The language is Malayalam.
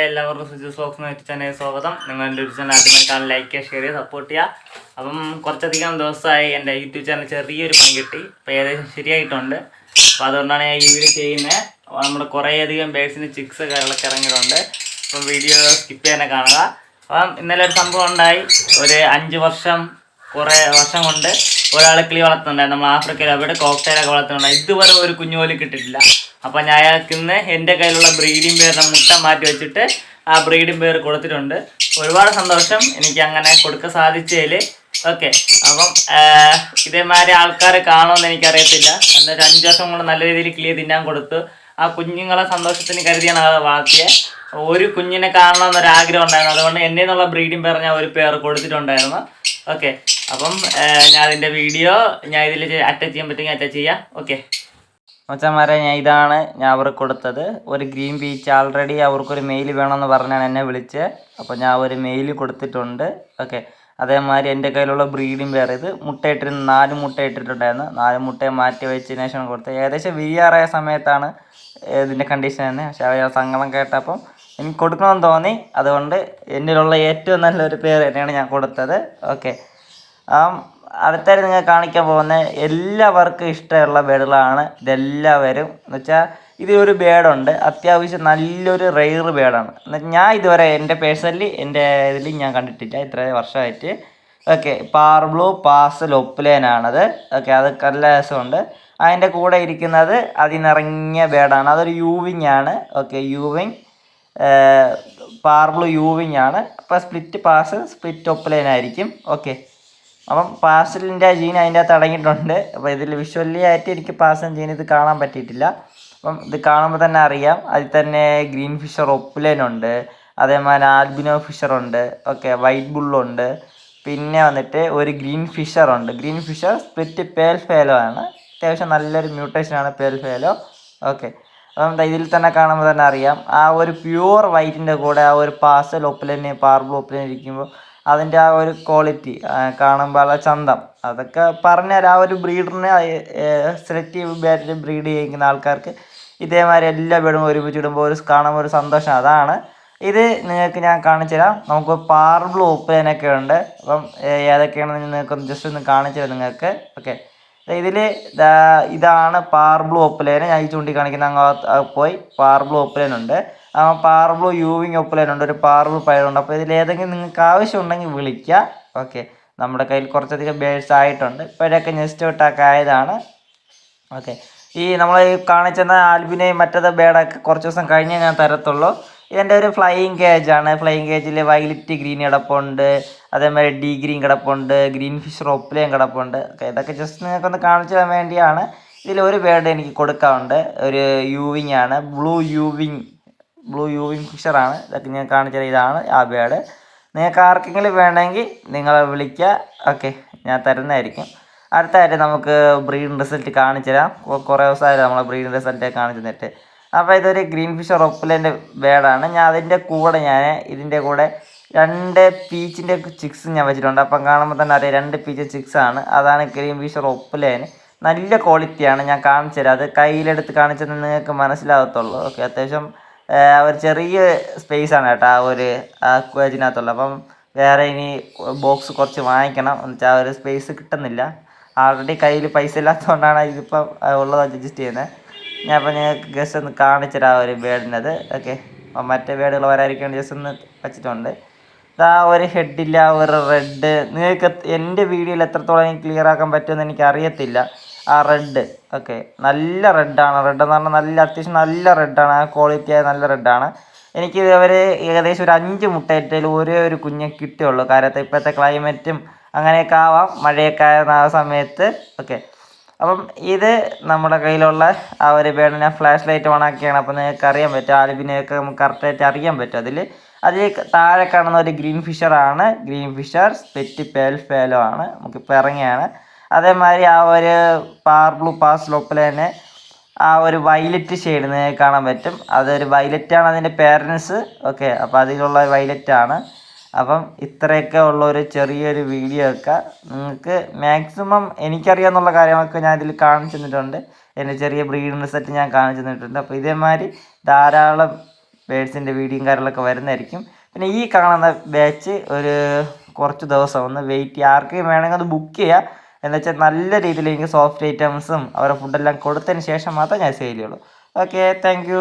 എല്ലാവർക്കും സുജു സോക്സ് എന്ന് ചാനൽ സ്വാഗതം. എന്റെ യൂട്യൂബ് ചാനൽ ആദ്യമായി കാണാൻ ലൈക്ക് ചെയ്യുക ഷെയർ ചെയ്യുക സപ്പോർട്ട് ചെയ്യുക. അപ്പം കുറച്ചധികം ദിവസമായി എന്റെ യൂട്യൂബ് ചാനൽ ചെറിയൊരു പണി കിട്ടി. അപ്പോൾ ഏകദേശം ശരിയായിട്ടുണ്ട്. അപ്പോൾ അതുകൊണ്ടാണ് ഞാൻ ഈ വീഡിയോ ചെയ്യുന്നത് നമ്മുടെ കുറേയധികം ബേഡ്സിന് ചിക്സ് കാര്യങ്ങളൊക്കെ ഇറങ്ങിയിട്ടുണ്ട്. അപ്പം വീഡിയോ സ്കിപ്പ് ചെയ്യാനെ കാണുക. അപ്പം ഇന്നലെ ഒരു സംഭവം ഉണ്ടായി. ഒരു അഞ്ച് വർഷം കുറേ വർഷം കൊണ്ട് ഒരാൾ കിളി വളർത്തുന്നുണ്ടായിരുന്നു. നമ്മൾ ആഫ്രിക്കയിൽ അവിടെ കോക്ടൈലൊക്കെ വളർത്തുന്നുണ്ടായി ഇതുവരെ ഒരു കുഞ്ഞു പോലും കിട്ടിയിട്ടില്ല. അപ്പം ഞാൻ അയാൾക്ക് ഇന്ന് എന്റെ കയ്യിലുള്ള ബ്രീഡിംഗ് പേരിനെ മുട്ട മാറ്റി വെച്ചിട്ട് ആ ബ്രീഡിംഗ് പേര് കൊടുത്തിട്ടുണ്ട്. ഒരുപാട് സന്തോഷം. എനിക്ക് അങ്ങനെ കൊടുക്കാൻ സാധിച്ചതിൽ ഓക്കെ അപ്പം ഇതേമാതിരി ആൾക്കാർ കാണുമെന്ന് എനിക്കറിയത്തില്ല. എന്നിട്ട് അഞ്ച് വർഷം കൊണ്ട് നല്ല രീതിയിൽ കിളിയെ തിന്നാൻ കൊടുത്തു. ആ കുഞ്ഞുങ്ങളെ സന്തോഷത്തിന് കരുതിയാണ് അത് വളർത്തിയത് ഒരു കുഞ്ഞിനെ കാണണമെന്നൊരു ആഗ്രഹം ഉണ്ടായിരുന്നു. അതുകൊണ്ട് എന്നെ എന്നുള്ള ബ്രീഡിംഗ് പേർ ഞാൻ ഒരു പേർ കൊടുത്തിട്ടുണ്ടായിരുന്നു. ഓക്കെ അപ്പം ഞാൻ അതിന്റെ വീഡിയോ ഞാൻ ഇതിൽ അറ്റാച്ച് ചെയ്യാൻ പറ്റുമെങ്കിൽ അറ്റാച്ച് ചെയ്യാം. ഓക്കെ മച്ചന്മാരെ ഞാൻ ഇതാണ് ഞാൻ അവർക്ക് കൊടുത്തത്. ഒരു ഗ്രീൻ ബീച്ച് ആൾറെഡി അവർക്കൊരു മെയിൽ വേണമെന്ന് പറഞ്ഞാണ് എന്നെ വിളിച്ചത് അപ്പോൾ ഞാൻ ഒരു മെയിൽ കൊടുത്തിട്ടുണ്ട്. ഓക്കെ അതേമാതിരി എന്റെ കയ്യിലുള്ള ബ്രീഡിംഗ് വേറെ. ഇത് മുട്ടയിട്ടിരുന്ന നാല് മുട്ട ഇട്ടിട്ടുണ്ടായിരുന്നു. നാല് മുട്ടയെ മാറ്റി വെച്ചതിന് ശേഷം കൊടുത്തത്. ഏകദേശം വിരിയാറായ സമയത്താണ് ഇതിന്റെ കണ്ടീഷൻ തന്നെ. പക്ഷേ അവർ സങ്കടം കേട്ടപ്പം എനിക്ക് കൊടുക്കണമെന്ന് തോന്നി. അതുകൊണ്ട് എന്നിലുള്ള ഏറ്റവും നല്ലൊരു പേര് തന്നെയാണ് ഞാൻ കൊടുത്തത്. ഓക്കെ അടുത്തായി നിങ്ങൾ കാണിക്കാൻ പോകുന്ന എല്ലാവർക്കും ഇഷ്ടമുള്ള ബേഡുകളാണ്. ഇതെല്ലാവരും. എന്ന് വെച്ചാൽ ഇതിലൊരു ബേഡുണ്ട്. അത്യാവശ്യം നല്ലൊരു റെയർ ബേഡാണ്. ഞാൻ ഇതുവരെ എന്റെ പേഴ്സണലി എന്റെ ഇതിൽ ഞാൻ കണ്ടിട്ടില്ല. ഇത്ര വർഷമായിട്ട്. ഓക്കെ പാർബ്ലൂ പാസ് ലൊപ്ലേനാണത് ഓക്കെ അത് നല്ല രസമുണ്ട് അതിന്റെ കൂടെ ഇരിക്കുന്നത് അതിനിറങ്ങിയ ബേഡാണ്. അതൊരു യൂവിങ് ആണ്. ഓക്കെ യൂവിങ്. പാർബ്ലൂ യൂവിങ് ആണ്. അപ്പോൾ സ്പ്ലിറ്റ് പാസ് സ്പ്ലിറ്റ് ഒപ്പലൈൻ ആയിരിക്കും ഓക്കെ. അപ്പം പാസലിന്റെ ജീൻ അതിന്റെ അകത്ത് അടങ്ങിയിട്ടുണ്ട്. അപ്പോൾ ഇതിൽ വിഷ്വലി ആയിട്ട് എനിക്ക് പാർസൽ ജീൻ ഇത് കാണാൻ പറ്റിയിട്ടില്ല. അപ്പം ഇത് കാണുമ്പോൾ തന്നെ അറിയാം. അതിൽ തന്നെ ഗ്രീൻ ഫിഷർ ഒപ്പുലനുണ്ട് അതേമാതിരി ആൽബിനോ ഫിഷറുണ്ട് ഓക്കെ വൈറ്റ് ബുള്ളുണ്ട് പിന്നെ വന്നിട്ട് ഒരു green ഫിഷറുണ്ട് green fisher split pale fallow ആണ്. അത്യാവശ്യം നല്ലൊരു മ്യൂട്ടേഷനാണ് പേൽ ഫേലോ ഓക്കെ അപ്പം ഇതിൽ തന്നെ കാണുമ്പോൾ തന്നെ അറിയാം. ആ ഒരു പ്യുവർ വൈറ്റിന്റെ കൂടെ ആ ഒരു പാസൽ ഒപ്പിലന് പാർബിൾ ഒപ്പലൻ ഇരിക്കുമ്പോൾ അതിന്റെ ആ ഒരു ക്വാളിറ്റി കാണുമ്പോൾ ഉള്ള ചന്തം. അതൊക്കെ പറഞ്ഞാൽ ആ ഒരു ബ്രീഡറിനെ സെലക്റ്റീവ് ബാറ്റിൽ ബ്രീഡ് ചെയ്യുന്ന ആൾക്കാർക്ക് ഇതേമാതിരി എല്ലാ ബേഡും ഒരുമിച്ച് ഇടുമ്പോൾ ഒരു കാണുമ്പോൾ ഒരു സന്തോഷം. അതാണ്. ഇത് നിങ്ങൾക്ക് ഞാൻ കാണിച്ചു തരാം നമുക്ക് പാർബിൾ ഒപ്പലനൊക്കെ ഉണ്ട്. അപ്പം ഏതൊക്കെയാണെന്ന് നിങ്ങൾക്ക് ജസ്റ്റ് ഒന്ന് കാണിച്ചു തരാം നിങ്ങൾക്ക് ഓക്കെ ഇതിൽ ഇതാണ് പാർ ബ്ലൂ ഒപ്പലേന് ഞാൻ ഈ ചൂണ്ടിക്കാണിക്കുന്ന അങ്ങോട്ട് പോയി. പാർ ബ്ലൂ ഒപ്പലേനുണ്ട് പാർബ്ലൂ യൂവിങ് ഒപ്പലേനുണ്ട് ഒരു പാർബിൾ പയറുണ്ട്. അപ്പോൾ ഇതിൽ ഏതെങ്കിലും നിങ്ങൾക്ക് ആവശ്യമുണ്ടെങ്കിൽ വിളിക്കുക. ഓക്കെ നമ്മുടെ കയ്യിൽ കുറച്ചധികം ബേഴ്സ് ആയിട്ടുണ്ട്. ഇപ്പോൾ ഇതൊക്കെ ജസ്റ്റ് വിട്ടൊക്കെ ആയതാണ്. ഓക്കെ ഈ നമ്മൾ ഈ കാണിച്ചെന്ന ആൽബിനെയും മറ്റത് ബേഡൊക്കെ കുറച്ച് ദിവസം കഴിഞ്ഞേ ഞാൻ തരത്തുള്ളൂ. ഇതിന്റെ ഒരു ഫ്ലൈയിങ് കേജ് ആണ്. ഫ്ലൈയിങ് കേജിൽ വൈലറ്റ് ഗ്രീൻ കിടപ്പുണ്ട്. അതേമാതിരി ഡി ഗ്രീൻ കിടപ്പുണ്ട്. ഗ്രീൻ ഫിഷ് റോപ്പിലെയും കിടപ്പുണ്ട്. ഓക്കെ ഇതൊക്കെ ജസ്റ്റ് നിങ്ങൾക്കൊന്ന് കാണിച്ചു തരാൻ വേണ്ടിയാണ്. ഇതിൽ ഒരു ബേഡ് എനിക്ക് കൊടുക്കാറുണ്ട് ഒരു യൂവിങ് ആണ്. ബ്ലൂ യൂവിങ് ബ്ലൂ യൂവിങ് ഫിഷറാണ് ഇതൊക്കെ ഞാൻ കാണിച്ചത് ഇതാണ് ആ ബേഡ് നിങ്ങൾക്ക് ആർക്കെങ്കിലും വേണമെങ്കിൽ നിങ്ങളെ വിളിക്കുക. ഓക്കെ ഞാൻ തരുന്നതായിരിക്കും. അടുത്തായിട്ട് നമുക്ക് ബ്രീഡിംഗ് റിസൾട്ട് കാണിച്ചു തരാം. കുറേ ദിവസമായി നമ്മളെ ബ്രീഡിംഗ് റിസൾട്ട് കാണിച്ചു തന്നിട്ട്. അപ്പോൾ ഇതൊരു ഗ്രീൻ ഫിഷർ ഒപ്പലേന്റെ ബേഡാണ് ഞാൻ അതിന്റെ കൂടെ ഞാൻ ഇതിന്റെ കൂടെ രണ്ട് പീച്ചിന്റെ ചിക്സ് ഞാൻ വെച്ചിട്ടുണ്ട്. അപ്പം കാണുമ്പോൾ തന്നെ അറിയാം രണ്ട് പീച്ച് ചിക്സ് ആണ്. അതാണ് ഗ്രീൻ ഫിഷർ ഒപ്പലേന് നല്ല ക്വാളിറ്റിയാണ് ഞാൻ കാണിച്ചു തരാം. അത് കയ്യിലെടുത്ത് കാണിച്ചത് നിങ്ങൾക്ക് മനസ്സിലാകത്തുള്ളൂ. ഓക്കെ അത്യാവശ്യം ഒരു ചെറിയ സ്പേസ് ആണ് കേട്ടോ ആ ഒരു അക്വാജിനകത്തുള്ള അപ്പം വേറെ ഇനി ബോക്സ് കുറച്ച് വാങ്ങിക്കണം. എന്ന് വെച്ചാൽ ആ ഒരു സ്പേസ് കിട്ടുന്നില്ല. ആൾറെഡി കയ്യിൽ പൈസ ഇല്ലാത്തതുകൊണ്ടാണ് ഇതിപ്പം ഉള്ളത് അഡ്ജസ്റ്റ് ചെയ്യുന്നത് ഞാൻ അപ്പം നിങ്ങൾക്ക് ജസ്റ്റ് ഒന്ന് കാണിച്ചിട്ട് ആ ഒരു ബേഡിനത് ഓക്കെ അപ്പം മറ്റേ ബേഡുകൾ വരാതിരിക്കാൻ ജസ്റ്റ് ഒന്ന് വെച്ചിട്ടുണ്ട്. ഇതാ ഒരു ഹെഡില്ല ഒരു റെഡ് നിങ്ങൾക്ക് എന്റെ വീഡിയോയിൽ എത്രത്തോളം ക്ലിയർ ആക്കാൻ പറ്റുമെന്ന് എനിക്ക് അറിയത്തില്ല ആ റെഡ് ഓക്കെ നല്ല റെഡാണ് റെഡ് എന്ന് പറഞ്ഞാൽ നല്ല അത്യാവശ്യം നല്ല റെഡാണ് ക്വാളിറ്റി ആയ നല്ല റെഡാണ് എനിക്ക് ഇവർ ഏകദേശം ഒരു അഞ്ച് മുട്ടയിട്ടതിൽ ഒരേ ഒരു കുഞ്ഞെ കിട്ടിയുള്ളൂ. കാര്യത്തെ ഇപ്പോഴത്തെ ക്ലൈമറ്റും അങ്ങനെയൊക്കെ ആവാം. മഴയൊക്കെ ആയിരുന്ന ആ സമയത്ത്. ഓക്കെ അപ്പം ഇത് നമ്മുടെ കയ്യിലുള്ള ആ ഒരു ബേഡ് ഞാൻ ഫ്ലാഷ് ലൈറ്റ് ഓൺ ആക്കിയാണ്. അപ്പം നിങ്ങൾക്ക് അറിയാൻ പറ്റും. ആൽബിനെയൊക്കെ നമുക്ക് കറക്റ്റായിട്ട് അറിയാൻ പറ്റും അതിൽ അതിൽ താഴെ കാണുന്ന ഒരു green ഫിഷറാണ് green fisher split pale fallow ആണ്. നമുക്കിപ്പോൾ ഇറങ്ങിയാണ്. അതേമാതിരി ആ ഒരു പാർ ബ്ലൂ പാർ സ്ലോപ്പിൽ തന്നെ ആ ഒരു വൈലറ്റ് ഷെയ്ഡ് നിങ്ങൾക്ക് കാണാൻ പറ്റും. അതൊരു വൈലറ്റ് ആണ് അതിന്റെ പേരൻസ് ഓക്കെ അപ്പോൾ അതിലുള്ള വൈലറ്റ് ആണ്. അപ്പം ഇത്രയൊക്കെ ഉള്ള ഒരു ചെറിയൊരു വീഡിയോ ഒക്കെ നിങ്ങൾക്ക് മാക്സിമം എനിക്കറിയാമെന്നുള്ള കാര്യങ്ങളൊക്കെ ഞാൻ ഇതിൽ കാണിച്ചു തന്നിട്ടുണ്ട്. എന്റെ ചെറിയ ബ്രീഡിന്റെ സെറ്റ് ഞാൻ കാണിച്ചു തന്നിട്ടുണ്ട്. അപ്പോൾ ഇതേമാതിരി ധാരാളം ബേഡ്സിന്റെ വീഡിയോയും കാര്യങ്ങളൊക്കെ വരുന്നതായിരിക്കും. പിന്നെ ഈ കാണുന്ന ബാച്ച് ഒരു കുറച്ച് ദിവസം ഒന്ന് വെയിറ്റ് ആർക്കും വേണമെങ്കിൽ അത് ബുക്ക് ചെയ്യുക. എന്ന് വെച്ചാൽ നല്ല രീതിയിൽ എനിക്ക് സോഫ്റ്റ് ഐറ്റംസും അവരുടെ ഫുഡെല്ലാം കൊടുത്തതിന് ശേഷം മാത്രമേ ഞാൻ സെയിൽ ചെയ്യുള്ളൂ. Okay thank